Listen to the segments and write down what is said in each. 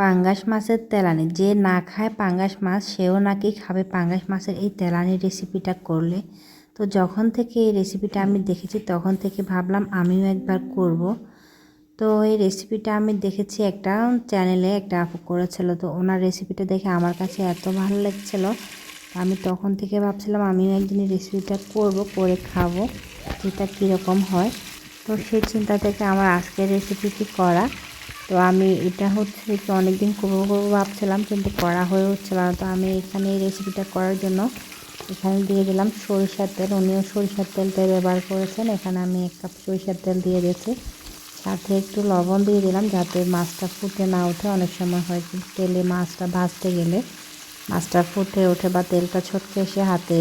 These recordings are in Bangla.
পাঙ্গাস মাছের তেলানি। যে না খায় পাঙ্গাস মাছ, সেও নাকি খাবে পাঙ্গাস মাছের এই তেলানি রেসিপিটা করলে। তো যখন থেকে এই রেসিপিটা আমি দেখেছি, তখন থেকে ভাবলাম আমিও একবার করব। তো এই রেসিপিটা আমি দেখেছি একটা চ্যানেলে একটা আপু করেছিল। তো ওনার রেসিপিটা দেখে আমার কাছে এত ভালো লাগছিল। আমি তখন থেকে ভাবছিলাম আমিও একদিন রেসিপিটা করব, করে খাব, যেটা কীরকম হয়। তো সেই চিন্তা থেকে আমার আজকের রেসিপিটি করা। তো আমি এটা হচ্ছে কি অনেক দিন করব করব ভাবছিলাম, কিন্তু করা হয়ে হচ্ছিল না। তো আমি এখানে এই রেসিপিটা করার জন্য এখানে দিয়ে দিলাম সরিষার তেল। উনিও সরিষার তেলটা ব্যবহার করেছেন। এখানে আমি এক কাপ সরিষার তেল দিয়ে দিয়েছি। সাথে একটু লবণ দিয়ে দিলাম যাতে মাছটা ফুটে না ওঠে। অনেক সময় হয় তেলে মাছটা ভাজতে গেলে মাছটা ফুটে ওঠে বা তেলটা ছটকে এসে হাতে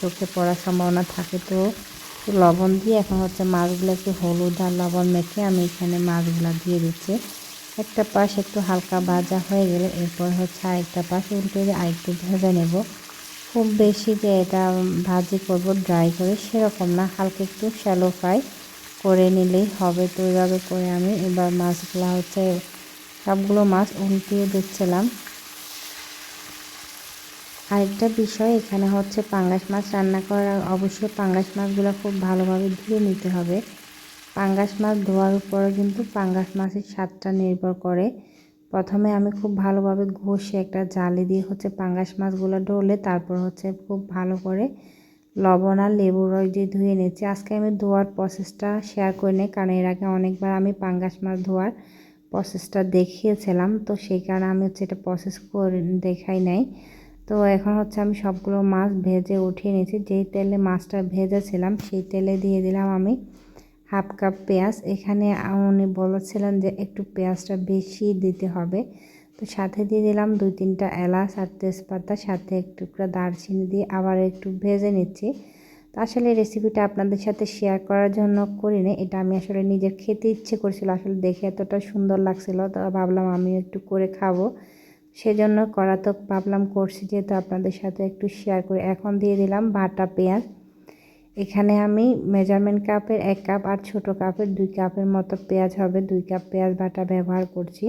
চোখে পড়ার সম্ভাবনা থাকে। তো লবণ দিয়ে এখন হচ্ছে মাছগুলো একটু হলুদ আর লবণ মেখে আমি এখানে মাছগুলো দিয়ে দিচ্ছি। একটা পাশ একটু হালকা ভাজা হয়ে গেলে এরপর হচ্ছে আরেকটা পাশ উল্টে আরেকটু ভেজে নেব। খুব বেশি যে এটা ভাজি করব ড্রাই করে সেরকম না, হালকা একটু শ্যালো ফ্রাই করে নিলেই হবে। তো এইভাবে করে আমি এবার মাছগুলো হচ্ছে সবগুলো মাছ উল্টিয়ে দিচ্ছিলাম। আরেকটা বিষয়, এখানে হচ্ছে পাঙ্গাস মাছ রান্না করার, অবশ্যই পাঙ্গাস মাছগুলো খুব ভালোভাবে ধুয়ে নিতে হবে। পাঙ্গাস মাছ ধোয়ার উপরে কিন্তু পাঙ্গাস মাছের স্বাদটা নির্ভর করে। প্রথমে আমি খুব ভালোভাবে ঘষে একটা জালি দিয়ে হচ্ছে পাঙ্গাস মাছগুলো ডলে তারপর হচ্ছে খুব ভালো করে লবণ আর লেবু রস দিয়ে ধুয়ে নিচ্ছি আজকে আমি ধোয়ার প্রসেসটা শেয়ার করে নিই, কারণ এর আগে অনেকবার আমি পাঙ্গাস মাছ ধোয়ার প্রসেসটা দেখিয়েছিলাম, তো সেই কারণে আমি হচ্ছে এটা প্রসেস করে দেখাই নাই। তো এখন হচ্ছে আমি সবগুলো মাছ ভেজে উঠিয়ে নিয়েছি। যেই তেলে মাছটা ভেজেছিলাম, সেই তেলে দিয়ে দিলাম আমি হাফ কাপ পেঁয়াজ। এখানে উনি বলেছিলেন যে একটু পেঁয়াজটা বেশি দিতে হবে। তো সাথে দিয়ে দিলাম দুই তিনটা এলাচ আর তেজপাতা, সাথে একটু দারচিনি দিয়ে আবার একটু ভেজে নিচ্ছি। তো আসলে রেসিপিটা আপনাদের সাথে শেয়ার করার জন্য করি করিনি। এটা আমি আসলে নিজের খেতে ইচ্ছে করছিল, আসলে দেখে এতটা সুন্দর লাগছিল। তো ভাবলাম আমি একটু করে খাব। সেজন্য করা তো ভাবলাম করছি, যেহেতু আপনাদের সাথে একটু শেয়ার করে। এখন দিয়ে দিলাম বাটা পেঁয়াজ। এখানে আমি মেজারমেন্ট কাপের এক কাপ আর ছোট কাপের দুই কাপের মতো পেঁয়াজ হবে, দুই কাপ পেঁয়াজ বাটা ব্যবহার করছি।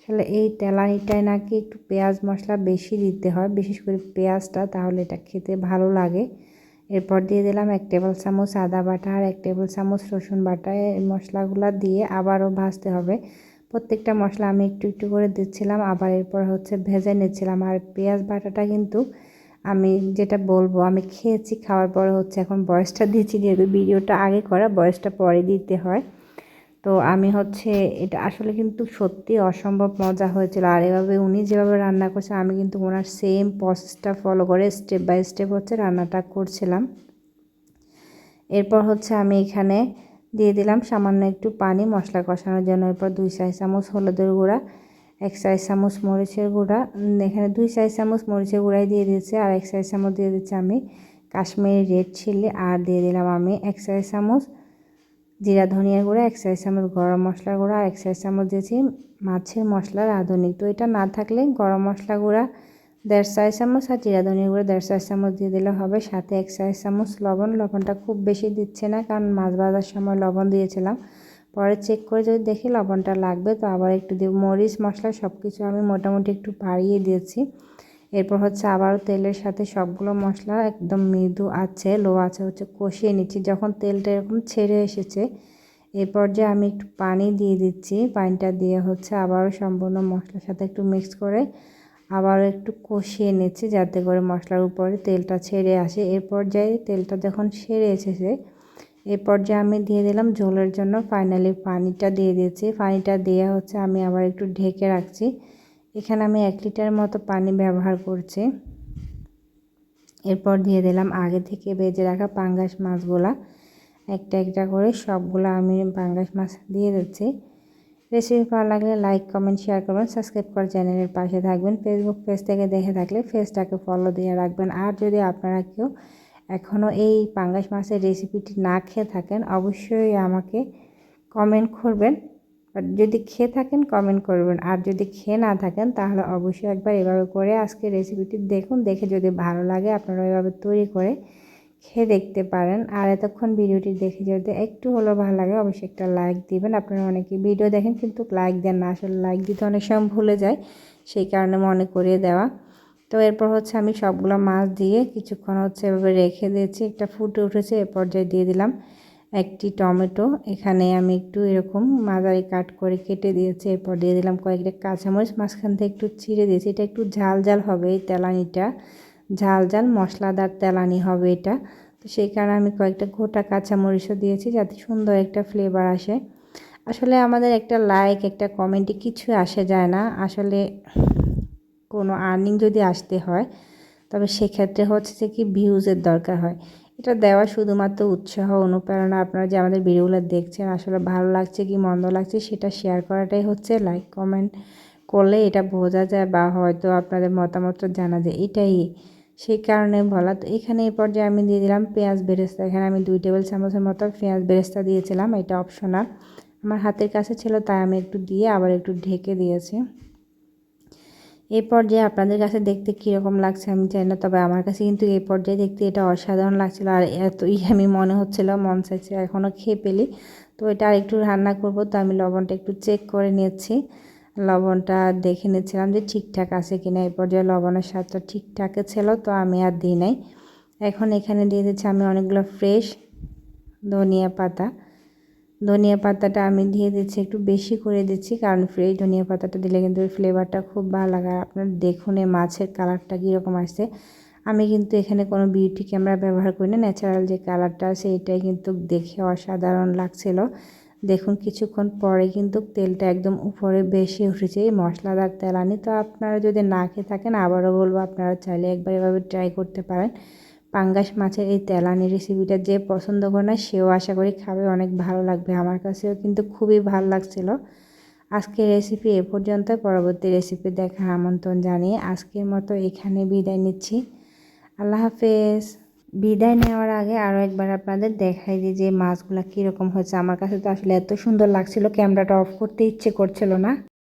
আসলে এই তেলানিটায় নাকি একটু পেঁয়াজ মশলা বেশি দিতে হয়, বিশেষ করে পেঁয়াজটা, তাহলে এটা খেতে ভালো লাগে। এরপর দিয়ে দিলাম এক টেবিল চামচ আদা বাটা আর এক টেবিল চামচ রসুন বাটা। এই মশলাগুলো দিয়ে আবারও ভাজতে হবে। প্রত্যেকটা মশলা আমি একটু একটু করে দিচ্ছিলাম, আবার এরপর হচ্ছে ভেজে নিচ্ছিলাম। আর পেঁয়াজ বাটাটা কিন্তু আমি যেটা বলব, আমি খেয়েছি, খাওয়ার পরে হচ্ছে এখন বয়সটা দিয়েছি যেহেতু ভিডিওটা আগে করা, বয়সটা পরে দিতে হয়। তো আমি হচ্ছে এটা আসলে কিন্তু সত্যি অসম্ভব মজা হয়েছিল। আর এভাবে উনি যেভাবে রান্না করছে, আমি কিন্তু ওনার সেম প্রসেসটা ফলো করে স্টেপ বাই স্টেপ হচ্ছে রান্নাটা করছিলাম। এরপর হচ্ছে আমি এখানে দিয়ে দিলাম সামান্য একটু পানি, মশলা কষানোর জন্য। এরপর দুই চাই চামচ হলুদের গুঁড়া এক চাই চামচ মরিচের গুঁড়া। এখানে দুই চাই চামচ মরিচের গুঁড়াই দিয়ে দিয়েছি আর এক চাই চামচ দিয়ে দিচ্ছি আমি কাশ্মীরি রেড চিলি আর দিয়ে দিলাম আমি এক চাই চামচ জিরা ধনিয়ার গুঁড়া, এক চাই চামচ গরম মশলার গুঁড়া আর এক চাই চামচ দিয়েছি মাছের মশলার আধুনিক তো এটা না থাকলে গরম মশলা গুঁড়া দেড় চাই চামচ আর জিরা ধনিয়া গুঁড়ো দেড় চাই চামচ দিয়ে দিলে হবে। সাথে এক চাই চামচ লবণ। লবণটা খুব বেশি দিচ্ছে না কারণ মাছ ভাজার সময় লবণ দিয়েছিলাম। পরে চেক করে যদি দেখি লবণটা লাগবে, তো আবার একটু দিব। মরিচ, মশলা সব কিছু আমি মোটামুটি একটু বাড়িয়ে দিয়েছি। এরপর হচ্ছে আবারও তেলের সাথে সবগুলো মশলা একদম মৃদু আছে, লো আছে, হচ্ছে কষিয়ে নিচ্ছি। যখন তেলটা এরকম ছেড়ে এসেছে, এরপর যে আমি একটু পানি দিয়ে দিচ্ছি, পানিটা দিয়ে হচ্ছে আবারও সম্পূর্ণ মশলার সাথে একটু মিক্স করে আবারও একটু কষিয়ে নিচ্ছি, যাতে করে মশলার উপরে তেলটা ছেড়ে আসে। এর পর্যায়ে তেলটা যখন সেরে এসেছে এই পর্যায়ে আমি দিয়ে দিলাম ঝোলের জন্য ফাইনালি পানিটা দিয়ে দিয়েছি। পানিটা দিয়ে হচ্ছে আমি আবার একটু ঢেকে রাখছি। এখানে আমি এক লিটার মতো পানি ব্যবহার করছি। এরপর দিয়ে দিলাম আগে থেকে বেজে রাখা পাঙ্গাস মাছগুলা। একটা একটা করে সবগুলো আমি পাঙ্গাস মাছ দিয়ে দিচ্ছি। রেসিপি ভালো লাগলে লাইক কমেন্ট শেয়ার করবেন। সাবস্ক্রাইব করে চ্যানেলের পাশে থাকবেন। ফেসবুক পেজ থেকে দেখে থাকলে পেজটাকে ফলো দিয়ে রাখবেন। আর যদি আপনারা কেউ এখনও এই পাঙ্গাস মাছের রেসিপিটি না খেয়ে থাকেন, অবশ্যই আমাকে কমেন্ট করবেন। যদি খেয়ে থাকেন কমেন্ট করবেন। আর যদি খেয়ে না থাকেন, তাহলে অবশ্যই একবার এভাবে করে আজকে রেসিপিটি দেখুন। দেখে যদি ভালো লাগে, আপনারা এভাবে তৈরি করে খেয়ে দেখতে পারেন। আর এতক্ষণ ভিডিওটি দেখে যদি একটু হলেও ভালো লাগে, অবশ্যই একটা লাইক দিবেন। আপনারা অনেকে ভিডিও দেখেন, কিন্তু লাইক দেন না। আসলে লাইক দিতে অনেক সময় ভুলে যায়, সেই কারণে মনে করিয়ে দেওয়া। তো এরপর হচ্ছে আমি সবগুলো মাছ দিয়ে কিছুক্ষণ হচ্ছে এভাবে রেখে দিয়েছি। একটা ফুটে উঠেছে, এ পর্যায়ে দিয়ে দিলাম একটি টমেটো। এখানে আমি একটু এরকম মাঝারি কাট করে কেটে দিয়েছি, এরপর দিয়ে দিলাম কয়েকটা কাঁচামরিচ, মাঝখান থেকে একটু ছিঁড়ে দিয়েছি। এটা একটু ঝাল ঝাল হবে এই তেলানিটা। ঝাল ঝাল, মশলাদার তেলানি হবে এটা। তো সেই কারণে আমি কয়েকটা গোটা কাঁচামরিচও দিয়েছি যাতে সুন্দর একটা ফ্লেভার আসে। আসলে আমাদের একটা লাইক একটা কমেন্টে কিছু আসে যায় না। আসলে কোনো আর্নিং যদি আসতে হয়, তবে সেক্ষেত্রে হচ্ছে কি ভিউজের দরকার হয়। এটা দেওয়া শুধুমাত্র উৎসাহ, অনুপ্রেরণা আপনারা যে আমাদের ভিডিওগুলো দেখছেন, আসলে ভালো লাগছে কি মন্দ লাগছে সেটা শেয়ার করাটাই হচ্ছে লাইক কমেন্ট করলে এটা বোঝা যায় বা হয়তো আপনাদের মতামত জানা যায়। এটাই সেই কারণে বলা। তো এখানে এই পর্যায়ে আমি দিয়ে দিলাম পেঁয়াজ বেরেস্তা। এখানে আমি দুই টেবিল চামচের মতো পেঁয়াজ বেরেস্তা দিয়েছিলাম, এটা অপশনাল আমার হাতের কাছে ছিল, তাই আমি একটু দিয়ে আবার একটু ঢেকে দিয়েছি। এই পর্যায়ে আপনাদের কাছে দেখতে কীরকম লাগছে আমি জানি না, তবে আমার কাছে কিন্তু এই পর্যায়ে দেখতে এটা অসাধারণ লাগছিল আর এতই আমি মনে হচ্ছিল, মন চাইছে এখনও খেয়ে পেলি তো এটা আর একটু রান্না করব, তো আমি লবণটা একটু চেক করে নিয়েছি। লবণটা দেখে নিচ্ছিলাম যে ঠিকঠাক আছে কিনা, এই পর্যায়ে লবণের স্বাদটা ঠিকঠাক ছিল, তো আমি আর দিই নাই। এখন এখানে দিয়ে দিচ্ছি আমি অনেকগুলো ফ্রেশ ধনিয়া পাতা। ধনিয়া পাতাটা আমি দিয়ে দিচ্ছি, একটু বেশি করে দিচ্ছি, কারণ ফ্রেশ ধনিয়া পাতাটা দিলে কিন্তু ফ্লেভারটা খুব ভালো লাগে। আর আপনার দেখুন এই মাছের কালারটা কীরকম আসছে। আমি কিন্তু এখানে কোনো বিউটি ক্যামেরা ব্যবহার করি না ন্যাচারাল যে কালারটা আছে এটাই কিন্তু দেখে অসাধারণ লাগছিল। দেখুন কিছুক্ষণ পরে কিন্তু তেলটা একদম উপরে বেশি উঠেছে, এই মশলাদার তেল আনি। তো আপনারা যদি না খেয়ে থাকেন, আবারও বলব, আপনারা চাইলে একবার এভাবে ট্রাই করতে পারেন। পাঙ্গাস মাছের এই তেলানি রেসিপিটা যে পছন্দ করে না, সেও আশা করি খাবে, অনেক ভালো লাগবে আমার কাছেও, কিন্তু খুবই ভালো লাগছিল। আজকের রেসিপি এ পর্যন্ত, পরবর্তী রেসিপি দেখার আমন্ত্রণ জানিয়ে আজকের মতো এখানে বিদায় নিচ্ছি। আল্লাহ হাফেজ। বিদায় নেওয়ার আগে আরও একবার আপনাদের দেখাই দিই যে মাছগুলো কীরকম হয়েছে। আমার কাছে তো আসলে এত সুন্দর লাগছিল, ক্যামেরাটা অফ করতে ইচ্ছে করছিল না।